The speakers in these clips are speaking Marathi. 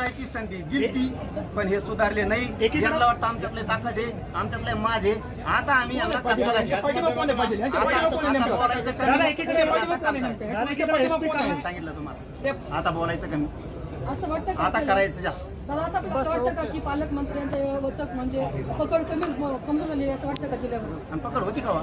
सुधारायची संधी दिली पण हे सुधारले नाही. एकीकडे- यांना वाटतं आमच्यातले ताकद आहे आमच्यातले माझे आता आम्ही यांना? बोलायचं? सांगितलं तुम्हाला. आता बोलायचं कमी. असं वाटतं आता? करायचं जास्त. दादा असं वाटतं का की पालकमंत्र्यांचं वचक म्हणजे पकड कमी कमजोर झाली असं वाटतं का जिल्ह्यावर आणि पकड होती का वा?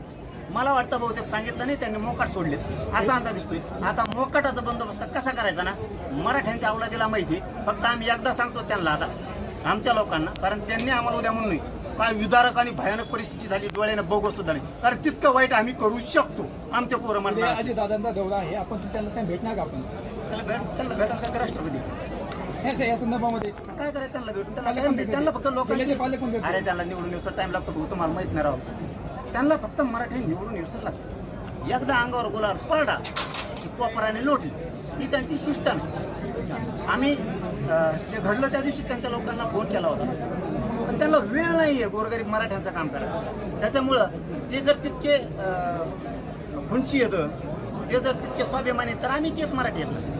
मला वाटतं बहुतेक सांगितलं नाही त्यांनी मोकाट सोडले असा अंदाज दिसतोय. आता मोकाटाचा बंदोबस्त कसा करायचा ना मराठ्यांच्या अवलादीला माहिती. फक्त आम्ही एकदा सांगतो त्यांना आता आमच्या लोकांना कारण त्यांनी आम्हाला उद्या म्हणून नाही. काय विदारक आणि भयानक परिस्थिती झाली डोळ्याने बघू सुद्धा नाही. कारण तितकं वाईट आम्ही करू शकतो आमच्या पोरं म्हणणार. अजित दादांचा दौरा आहे आपण त्यांना काय भेटणार का आपण? त्याला भेट त्यांना भेटायला काय राष्ट्रपती? या संदर्भामध्ये. काय करायचं त्यांना भेटून? त्यांना फक्त लोकांची. अरे त्यांना निवडून टाइम लागतो तुम्हाला माहीत नाही राव. त्यांना फक्त मराठी निवडून येऊस लागतं. एकदा अंगावर गुलाल पडला की कोपराने लोटली. ही त्यांची सिस्टम आम्ही ते घडलं त्या दिवशी त्यांच्या लोकांना फोन केला होता. पण त्यांना वेळ नाही आहे गोरगरीब मराठ्यांचं काम करायला. त्याच्यामुळं ते जर तितके खुंशी येतं ते जर तितके स्वाभिमानी तर आम्ही तेच मराठी येतं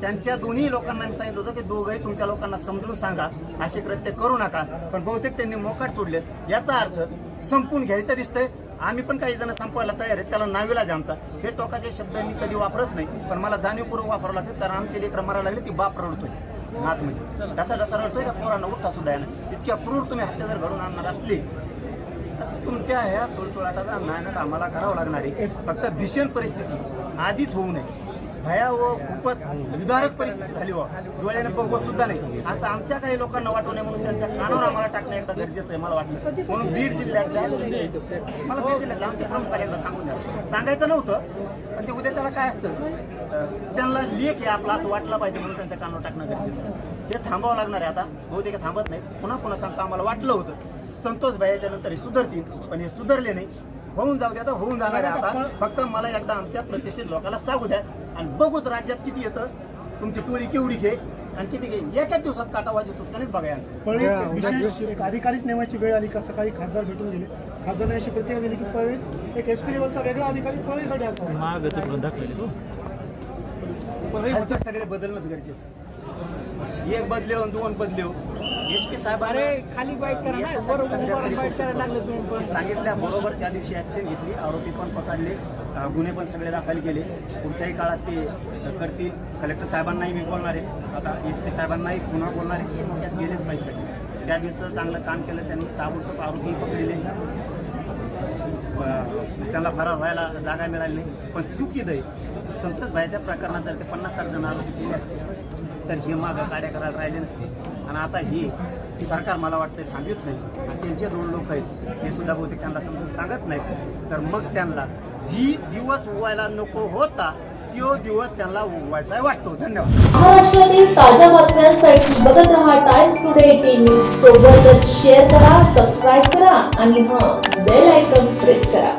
त्यांच्या दोन्ही लोकांना मी सांगितलं होतं की दोघंही तुमच्या लोकांना समजून सांगा. असे कृत्य करू नका. पण बहुतेक त्यांनी मोकाट सोडले. याचा अर्थ संपून घ्यायचं दिसतंय. आम्ही पण काही जण संपवायला तयार आहेत. त्याला नाविलाज आमचा. हे टोकाचे शब्द मी कधी वापरत नाही. पण मला जाणीवपूर्वक वापरावं लागतं. कारण आमची लेकरं मरायला लागली ती बाप रडतोय. आतमध्ये म्हणजे. डसा डसा रडतोय का पोरांना उठता सुद्धा येणार इतक्या क्रूर तुम्ही हत्या जर घडून आणणार असले तर तुमच्या ह्या सुळसुळाटाचा नायनाट आम्हाला करावं लागणार आहे. फक्त भीषण परिस्थिती. आधीच होऊ नये. भयाव खूपच विदारक परिस्थिती झाली व डोळ्याने बघवत सुद्धा नाही. असं आमच्या काही लोकांना वाटू नये म्हणून त्यांच्या कानावर आम्हाला टाकणं एकदा गरजेचं आहे मला वाटलं. म्हणून बीड जिल्ह्यातल्या मला बीड जिल्ह्यातल्या आमच्या प्रमुखाला सांगून द्या. सांगायचं नव्हतं पण ते उद्या त्याला काय असतं? त्यांना लेख आहे आपला असं वाटलं पाहिजे म्हणून त्यांच्या कानावर टाकणं गरजेचं आहे. हे थांबावं लागणार आहे आता. बहुतेक थांबत नाही पुन्हा पुन्हा सांगतो आम्हाला वाटलं होतं. संतोष भाई नंतर हे सुधारतील पण हे सुधारले नाही. होऊन जाऊ द्या आता होऊन जाणार आहे आता. फक्त मला एकदा आमच्या प्रतिष्ठित लोकांना सांगू द्या आणि बघूच राज्यात किती येतं. तुमची टोळी केवढी घे आणि किती घे. एकाच दिवसात काटा वाजत होत बघा यांचं पळी विशेष एक अधिकारीच नेमायची वेळ आली का सकाळी खासदार भेटून गेले. खासदारांनी अशी प्रतिक्रिया दिली की पळी एक एस पी लेवलचा वेगळा अधिकारी पळीसाठी असावा. माग तिकडून दाखवले तो. खालचे सगळे बदलणंच गरजेचं एक बदले दोन बदले एस पी साहेब खाली बाईक करा ना, याच्यासाठी बरोबर, सध्या तरी बाईक करायला लागले तुम्ही पण. सांगितल्या बरोबर त्या दिवशी ऍक्शन घेतली. आरोपी पण पकडले. गुन्हे पण सगळे दाखल केले. पुढच्याही काळात ते करतील. कलेक्टर साहेबांनाही मी बोलणार आहे. आता एस पी साहेबांनाही पुन्हा बोलणार आहे की मोठ्यात गेलेच पाहिजे. त्या दिवसाचं चांगलं काम केलं त्यांनी ताबडतोब आरोपी पकडले. त्यांना फरार व्हायला जागा मिळाली नाही. पण चुकीद आहे संतोष भाईच्या प्रकरणात जर ते पन्नास साठ जण आरोपी केले असते तर हे मागं गाड्या करायला राहिले नसते. आणि आता हे सरकार मला वाटतं थांबवत नाही. आणि त्यांचे दोन लोक आहेत ते सुद्धा बहुतेक त्यांना समजून सांगत नाहीत. तर मग त्यांना जी दिवस उवायला नको होता तो दिवस त्यांना उवायचा वाटतो. धन्यवाद. महाराष्ट्रातील ताज्या बातम्यांसाठी बघत राहा टाइम्स टुडे टीव्ही सोबतच शेअर करा सबस्क्राईब करा आणि हां बेल आयकॉन प्रेस करा.